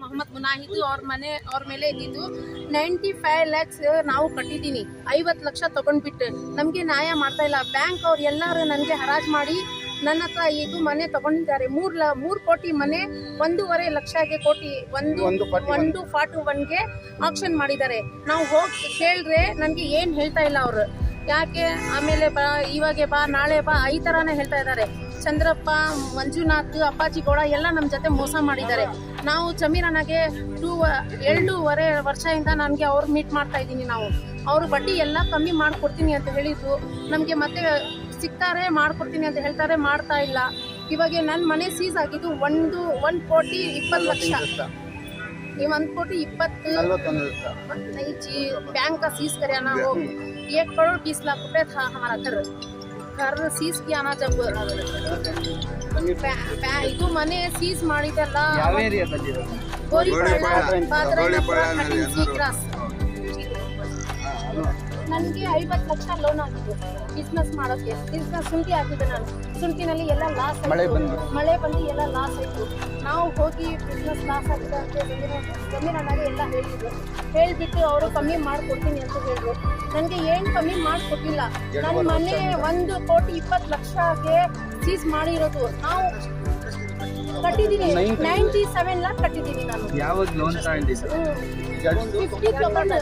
ಮೊಹಮ್ಮದ್ ಮುನಾಹಿದ್ ಅವ್ರ ಮನೆ ಅವ್ರ ಮೇಲೆ ಇದ್ದಿದ್ದು. ನೈಂಟಿ ಫೈವ್ ಲ್ಯಾಕ್ಸ್ ನಾವು ಕಟ್ಟಿದ್ದೀನಿ ಐವತ್ತು ಲಕ್ಷ ತಗೊಂಡ್ಬಿಟ್ಟು. ನಮಗೆ ನ್ಯಾಯ ಮಾಡ್ತಾ ಇಲ್ಲ. ಬ್ಯಾಂಕ್ ಅವ್ರು ಎಲ್ಲರೂ ನನಗೆ ಹರಾಜು ಮಾಡಿ ನನ್ನ ಹತ್ರ ಇದು ಮನೆ ತಗೊಂಡಿದ್ದಾರೆ. ಮೂರ್ ಲ ಮೂರ್ ಕೋಟಿ ಮನೆ ಒಂದೂವರೆ ಲಕ್ಷಗೆ ಕೋಟಿ ಒಂದು ಒಂದು ಫಾರ್ಟಿ ಒನ್ಗೆ ಆಪ್ಷನ್ ಮಾಡಿದ್ದಾರೆ. ನಾವು ಹೋಗಿ ಕೇಳಿದ್ರೆ ನನಗೆ ಏನು ಹೇಳ್ತಾ ಇಲ್ಲ ಅವರು. ಯಾಕೆ? ಆಮೇಲೆ ಬಾ ಇವಾಗೆ ಬಾ ನಾಳೆ ಬಾ ಈ ಥರನೇ ಹೇಳ್ತಾ ಇದ್ದಾರೆ. ಚಂದ್ರಪ್ಪ ಮಂಜುನಾಥ್ ಅಪ್ಪಾಜಿ ಗೌಡ ಎಲ್ಲ ನಮ್ಮ ಜೊತೆ ಮೋಸ ಮಾಡಿದ್ದಾರೆ. ನಾವು ಚಮೀರಣ್ಣಗೆ ಟೂ ಎರಡೂವರೆ ವರ್ಷದಿಂದ ನನಗೆ ಅವ್ರು ಮೀಟ್ ಮಾಡ್ತಾ ಇದ್ದೀನಿ ನಾವು. ಅವರು ಬಡ್ಡಿ ಎಲ್ಲ ಕಮ್ಮಿ ಮಾಡಿಕೊಡ್ತೀನಿ ಅಂತ ಹೇಳಿದ್ರು. ನಮಗೆ ಮತ್ತೆ ಸಿಗ್ತಾರೆ ಮಾಡಿಕೊಡ್ತೀನಿ ಅಂತ ಹೇಳ್ತಾರೆ ಮಾಡ್ತಾ ಇಲ್ಲ. ಇವಾಗ ನನ್ನ ಮನೆ ಸೀಸ್ ಆಗಿದ್ದು ಒಂದು ಒಂದು ಕೋಟಿ ಇಪ್ಪತ್ತು ಲಕ್ಷ. ನೀವು ಒಂದು ಕೋಟಿ ಇಪ್ಪತ್ತು नहीं ಸೀಸ್ बैंक का सीज कराना हो एक करोड़ बीस ಕಾರಣ ಸೀಸ್ ಕ್ಯಾನ ಜಂಬು ಇದು ಮನೆ ಸೀಸ್ ಮಾಡಿದಲ್ಲ ಗೋರಿಪಾಳ್ಯ ಪಾತ್ರ ನನಗೆ ಐವತ್ತು ಲಕ್ಷ ಲೋನ್ ಆಗಿದೆ. ಬಿಸ್ನೆಸ್ ಮಾಡೋಕ್ಕೆ. ಬಿಸ್ನೆಸ್ ಶುಂಠಿ ಹಾಕಿದ್ದೆ ನಾನು. ಶುಂಠಿನಲ್ಲಿ ಎಲ್ಲ ಲಾಸ್ ಮಳೆ ಬಂದು. ಮಳೆ ಬಂದು ಎಲ್ಲ ಲಾಸ್ ಆಯಿತು. ನಾವು ಹೋಗಿ ಬಿಸ್ನೆಸ್ ಲಾಸ್ ಆಗಿದೆ ಅಂತ ಜಮೀನು ಎಲ್ಲ ಹೇಳಿದ್ರು. ಹೇಳಿಬಿಟ್ಟು ಅವರು ಕಮ್ಮಿ ಮಾಡಿಕೊಡ್ತೀನಿ ಅಂತ ಹೇಳಿದ್ರು. ನನಗೆ ಏನು ಕಮ್ಮಿ ಮಾಡಿಕೊಟ್ಟಿಲ್ಲ. ನನ್ನ ಮನೆ ಒಂದು ಕೋಟಿ ಇಪ್ಪತ್ತು ಲಕ್ಷಕ್ಕೆ ಸೀಸ್ ಮಾಡಿರೋದು. ನಾವು ಕಟ್ಟಿದ್ದೀನಿ. ನೈಂಟಿ ಸೆವೆನ್ ಕಟ್ಟಿದ್ದೀನಿ ನಾನು. ಯಾವಾಗ ಲೋನ್ ತಗೊಂಡಿ ಸರ್ ಫಿಫ್ಟಿ ತಗೊಂಡು.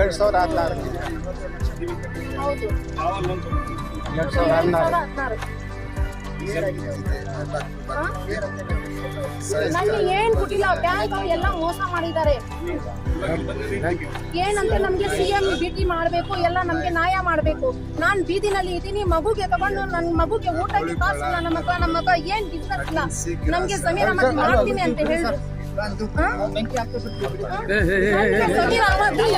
ಎರಡ್ ಹದಿನಾರು. ಹೌದು. ಎರಡ್ ಸಾವಿರದ ಹದಿನಾರು. ಹದಿನಾರು. ನನಗೆ ಏನ್ ಕೊಟ್ಟಿಲ್ಲ ಬ್ಯಾಂಕ್ ಎಲ್ಲ ಮೋಸ ಮಾಡಿದ್ದಾರೆ. ಏನಂತ ನಮ್ಗೆ ಸಿ ಎಂ ಭೇಟಿ ಮಾಡಬೇಕು ಎಲ್ಲ ನಮ್ಗೆ ನ್ಯಾಯ ಮಾಡಬೇಕು ನಾನ್ ಬೀದಿನಲ್ಲಿ ಇದ್ದೀನಿ ಮಗುಗೆ ತಗೊಂಡು ನನ್ನ ಮಗುಗೆ ಊಟಕ್ಕೆ ಕಾಸಿಲ್ಲ ನಮ್ಮ ಹತ್ರ ನಮ್ಮ ಹತ್ರ ಏನ್ ಬಿಸ್ನೆಸ್ ಇಲ್ಲ ನಮ್ಗೆ ಸಮೀರ್ ಅಹಮದ್ ಮಾಡ್ತೀನಿ ಅಂತ ಹೇಳಿದ್ರು ಹೇ ಹೇ ಸಮೀರ್ ಅಹಮದ್ ಎಲ್ಲ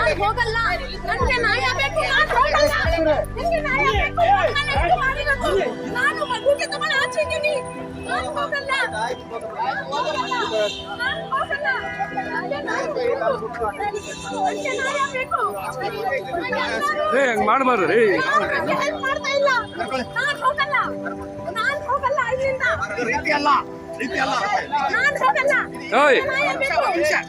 ಏಯ್ ಹೋಗಲ್ಲ. ನನಗೆ ನ್ಯಾಯ ಬೇಕು ನಾನ್ ಹೋಗಲ್ಲ. ನಿಮ್ಗೆ ನ್ಯಾಯ ಬೇಕು ನಾನು ಎಷ್ಟು ಮಾಡಿರೋದು ನಾನು ಮಗುಗೆ ತಗೊಂಡು ಆಚೆ ಇದ್ದೀನಿ ನಾನು ಹೋಗಲ್ಲ. ನಾನ್ ಹೋಗಲ್ಲ ನಾನ್ ಹೋಗಲ್ಲ ನನ್ಗೆ ನ್ಯಾಯ ಬೇಕು. ನನ್ಗೆ ನ್ಯಾಯ ಬೇಕು ಏ ಹಂಗ್ ಮಾಡ್ಬಾರ್ದು ರೀ. ಮಾಡ್ತಾ ಇಲ್ಲ ನಾನು ಹೋಗಲ್ಲ. ನಾನು ಹೋಗಲ್ಲ ಇಲ್ಲಿಂದ. ರೀತಿ ಹೋಗಲ್ಲ ಓಯ್ ನ್ಯಾಯ